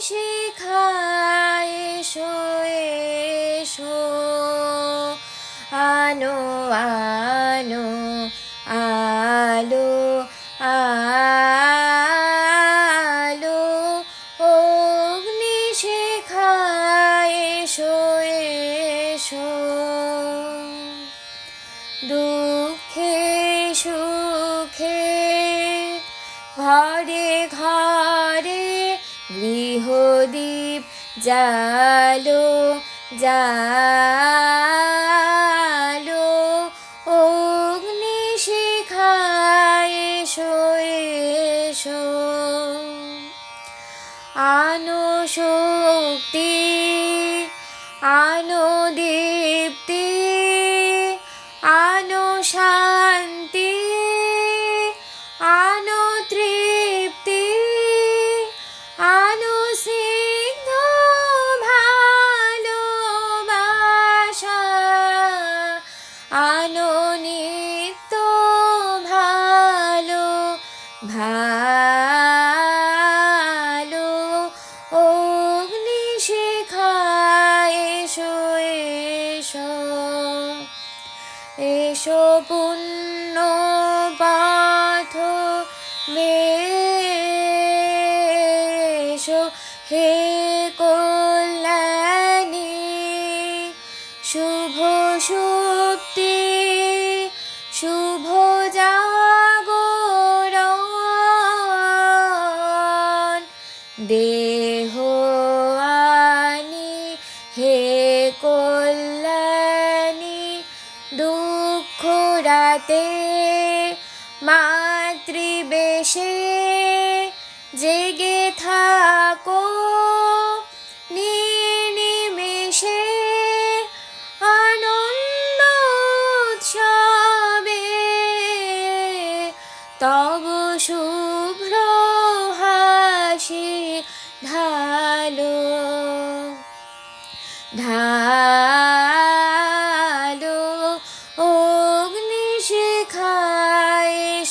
শিখায় এসো এসো। আনো আনো আলো আলো। অগ্নি শিখায় এসো এসো। দুঃখে, সুখে, ঘরে ঘরে গৃহদীপ জালো জালো। অগ্নি শিখায় এসো আনো শক্তি আনো দীপ্তি আনো শান্তি এসো পুণ্য পাথ বেশো হে কল্যাণী শুভ সুপ্তি শুভ জাগরণ। দেহ দুঃখ রাতে মাতৃবেশে জেগে থাকো নির্নিমেষে আনন্দ উৎসবে। তব শুভ্র হাসি ঢালো ঢালো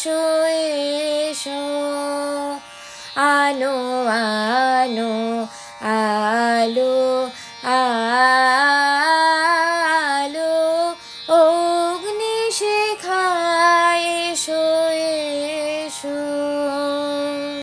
এসো এসো আনো আলো আলো।